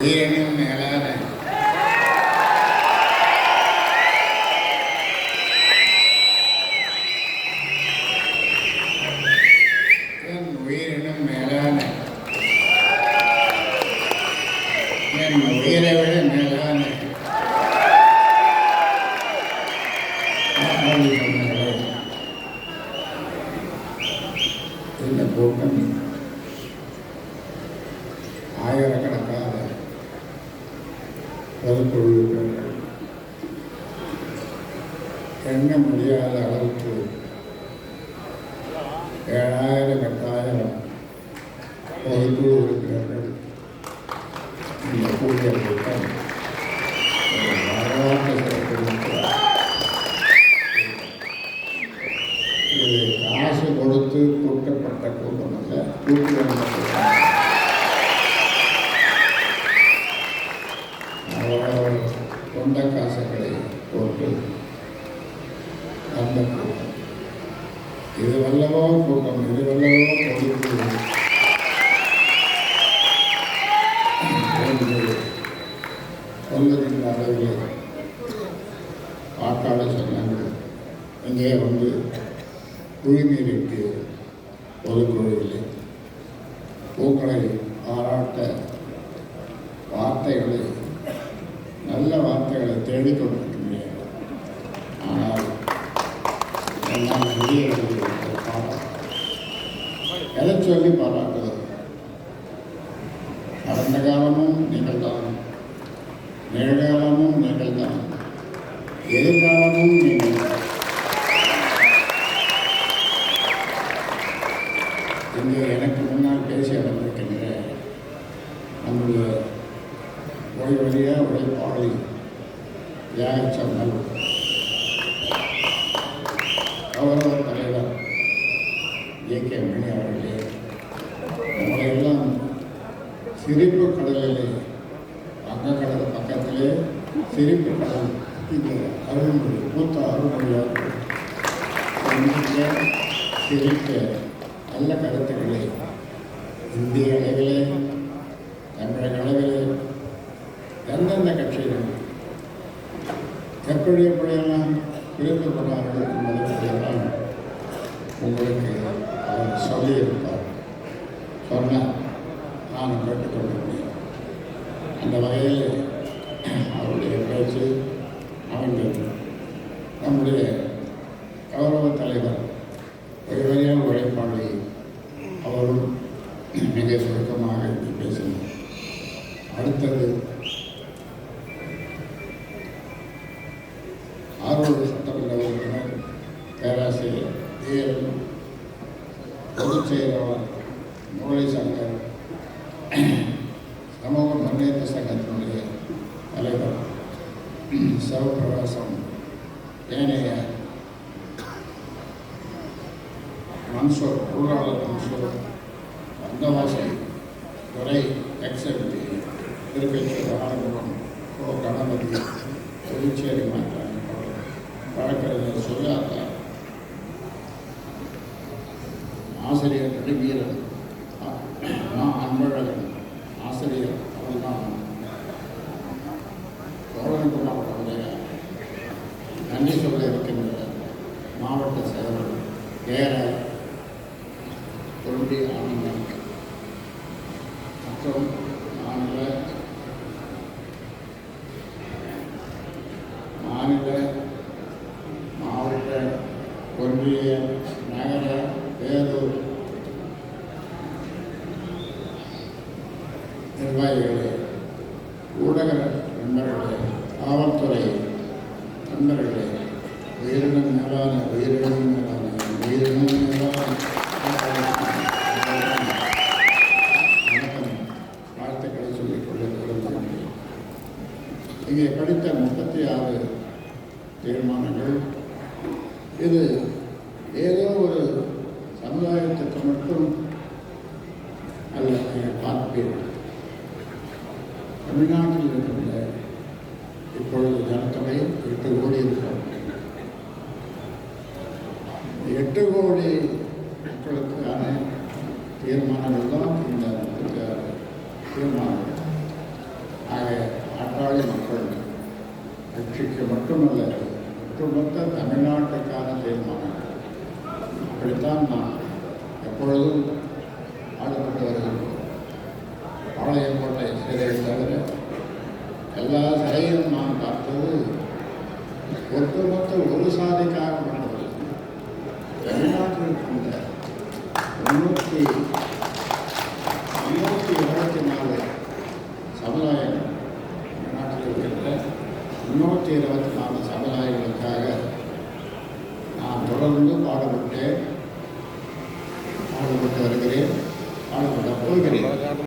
உயிரினும் மேலான என் உயிரினும் மேலான என் உயிரை விட மேலான இந்த கூட்டம் பொதுக்குழு கொள்கின்றனர் எண்ண முடியாத அளவுக்கு. ஏழாயிரம் எட்டாயிரம் பொதுக்குழு உறுப்பினர்கள் இந்த கூடிய கூட்டம். வரலாற்று சிறப்புமிக்க இது காசு கொடுத்து கூட்டப்பட்ட கூட்டம் அல்ல கூட்டி சொந்த போட்டு அந்த கூட்டம் இது வல்லவோ கூட்டம் இது வல்லவோ பொதுக்குழு. என்று சொல்லுகின்ற அளவில் வாக்காளர் சொன்னார்கள் இங்கே வந்து குழுமீருக்கு பொதுக்குழுவில்லை பூக்களை பாராட்ட வார்த்தைகளை வார்த்தைகளை கொண்டிருக்கின்றேன் ஆனால் எல்லாம் வெளியே பாராட்டு எதை சொல்லி பாராட்டுவது? கடந்த காலமும் நீங்கள் தான் நிகழ்காலமும் நீங்கள் தான் எதிர்காலமும் நீங்கள் தான் இங்கே எனக்கு முன்னால் பேசி அமர்ந்திருக்கின்ற நம்முடைய ஓய்வறிய உழைப்பாளி தியாகச்சந்தன் கௌரவ தலைவர் ஏ கே மணி அவர்களே உங்களையெல்லாம் சிரிப்பு கடலிலே வங்கக்கடல் பக்கத்திலே சிரிப்பு கடல் இது அருள்மொழி மூத்த அருள்மொழியாக சிந்திக்க சிரிக்க நல்ல கருத்துக்களை இந்திய அளவிலே தமிழக அளவிலே எந்தெந்த கட்சிகள் எப்படி எப்படியெல்லாம் பிரிந்து கொண்டார்கள் என்பதை பற்றியெல்லாம் உங்களுக்கு அவர் சொல்லியிருப்பார். சொன்னால் நான் கேட்டுக்கொண்டிருந்தேன் அந்த வகையில் அவருடைய பேச்சு அவர்கள் நம்முடைய கௌரவ தலைவர் ஒருவரையான உழைப்பாளி. அவரும் மிக சுருக்கமாக பேசினார். ஆரோடு சட்டமன்ற உறுப்பினர் பேராசிரியர் ஏஎல் பொதுச் செயலாளர் மூளை சங்கர் சமூக முன்னேற்ற சங்கத்தினுடைய தலைவர் சிவபிரகாசம் ஏனைய மன்சூர் பொருளாளர் மன்சூர் வந்தவாசி துறை எக்ஸெப்டி திருப்பேச்சூர் ஆரம்பம் கணபதி புதுச்சேரி மாற்றம் ஆசிரியர் நெடுவீரன் நான் அன்பழகன் ஆசிரியர் அவர்தான். கௌரவகுமார் அவருடைய நன்றி சொல்ல இருக்கின்ற மாவட்ட செயலர் வேற தொண்டி ஆனந்தன் மற்றும் மாநில மாநில மாவட்ட ஒன்றிய நகர வேலூர் நிர்வாகிகளே ஊடக நண்பர்களே காவல்துறை நண்பர்களே உயிரினம் மேலான உயிரினம் மேலான உயிரினம் மேலான. வணக்கம். வாழ்த்துக்களை இங்கே படித்த முப்பத்தி ஆறு தீர்மானங்கள். இது ஏதோ ஒரு சமுதாயத்துக்கு மட்டும் அல்ல நீங்கள் பார்ப்பீர்கள். தமிழ்நாட்டில் இருக்கின்ற இப்பொழுது ஜனத்தொகை எட்டு கோடி இருக்கிறோம் எட்டு கோடி மக்களுக்கான தீர்மானங்கள் தான் இந்த தீர்மானங்கள் ஆக தீர்மானங்கள் பாட்டாளி மக்கள் கட்சிக்கு மட்டுமல்ல ஒட்டுமொத்த தமிழ்நாட்டுக்கான தீர்மானங்கள் அப்படித்தான் நான் எப்பொழுதும் ஒட்டுமொத்த ஒரு சாதிக்காக பண்ணவில்லை தமிழ்நாட்டில் இருக்கின்ற முன்னூற்றி முன்னூற்றி இருபத்தி நாலு சமுதாயம் நாட்டில் இருக்கின்ற முன்னூற்றி இருபத்தி நாலு சமுதாயங்களுக்காக நான் தொடர்ந்து பாடுபட்டேன். பாடுபட்டு வருகிறேன். பாடுபட போகிறேன்.